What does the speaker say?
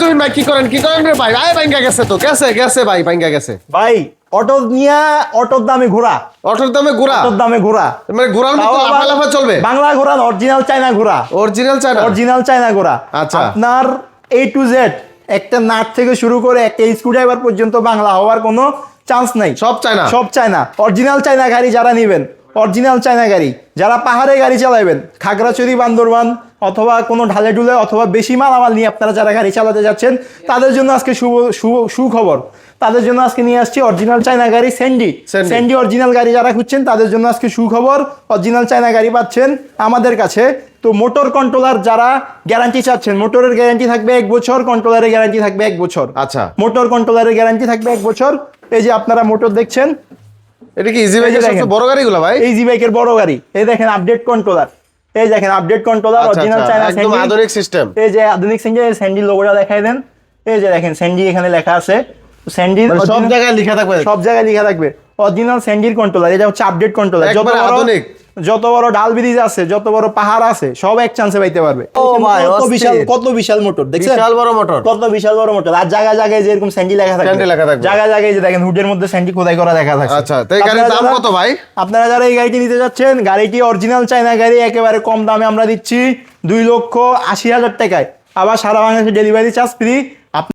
তুই ভাই কি করেন কি করেন রে ভাই? আয় ভাঙ্গা গেছে তো। গেছে গেছে ভাই ভাঙ্গা গেছে। ভাই অটো নিয়া অটোর দামে ঘোরা। অটোর দামে ঘোরা? অটোর দামে ঘোরা। মানে ঘোরার মতো লাফা লাফা চলবে? বাংলা ঘোরা অরিজিনাল চাইনা ঘোরা। অরিজিনাল চায়না অরিজিনাল চাইনা ঘোরা। আচ্ছা। আপনার এ টু জেড একটা নাট থেকে শুরু করে একটা স্ক্রুড্রাইভার পর্যন্ত বাংলা হওয়ার কোনো চান্স নাই। সব চায়না সব চায়না অরিজিনাল চায়না গাড়ি যারা নেবেন অরিজিনাল চায়না গাড়ি। যারা পাহাড়ে গাড়ি চালাবেন খাগড়াছড়ি বান্দরবান অথবা কোনো ঢালে ডুলে অথবা বেশি মালামাল নিয়ে আপনারা যারা গাড়ি চালাতে যাচ্ছেন তাদের জন্য আজকে শুভ সু- সুখবর। তাদের জন্য আজকে নিয়ে আসছি অরিজিনাল চায়না গাড়ি স্যান্ডি। স্যান্ডি অরিজিনাল গাড়ি যারা খুঁজছেন তাদের জন্য আজকে সুখবর অরিজিনাল চায়না গাড়ি পাচ্ছেন আমাদের কাছে। তো মোটর কন্ট্রোলার যারা গ্যারান্টি চাচ্ছেন মোটরের গ্যারান্টি থাকবে এক বছর কন্ট্রোলারের গ্যারান্টি থাকবে এক বছর। আচ্ছা। মোটর কন্ট্রোলারের গ্যারান্টি থাকবে এক বছর। এই যে আপনারা মোটর দেখছেন এটা কি ইজি বাইকের। সবচেয়ে বড় গাড়িগুলো ভাই? ইজি বাইকের বড় গাড়ি। এই দেখেন আপডেট কন্ট্রোলার এই দেখেন আপডেট কন্ট্রোলার অরিজিনাল চায়না একদম আধুনিক সিস্টেম এই যে আধুনিক স্যান্ডি স্যান্ডি লোগোটা দেখাই দেন। এই যে দেখেন স্যান্ডি এখানে লেখা আছে। স্যান্ডি মানে সব জায়গায় লেখা থাকবে। সব জায়গায় লেখা থাকবে। অরিজিনাল স্যান্ডির কন্ট্রোলার এটা হচ্ছে আপডেট কন্ট্রোলার যত আধুনিক। যত বড় ডাল ব্রিজ আছে যত বড় পাহাড় আছে সব এক চান্সে পাইতে পারবে। কত বিশাল কত বিশাল মোটর দেখছেন? বিশাল বড় মোটর। কত বিশাল বড় মোটর। আর জায়গায় জায়গায় যে এরকম স্যান্ডি লেখা থাকে স্যান্ডি লেখা থাকবে। জায়গায় জায়গায় যে দেখেন হুডের মধ্যে স্যান্ডি খোদাই করা দেখা থাকে আচ্ছা তো এই গাড়ির দাম কত ভাই? আপনারা যারা এই গাড়িটি নিতে যাচ্ছেন গাড়িটি অরিজিনাল চায়না গাড়ি একেবারে কম দামে আমরা দিচ্ছি দুই লক্ষ আশি হাজার টাকায়। আবার সারা বাংলাদেশে ডেলিভারি চার্জ ফ্রি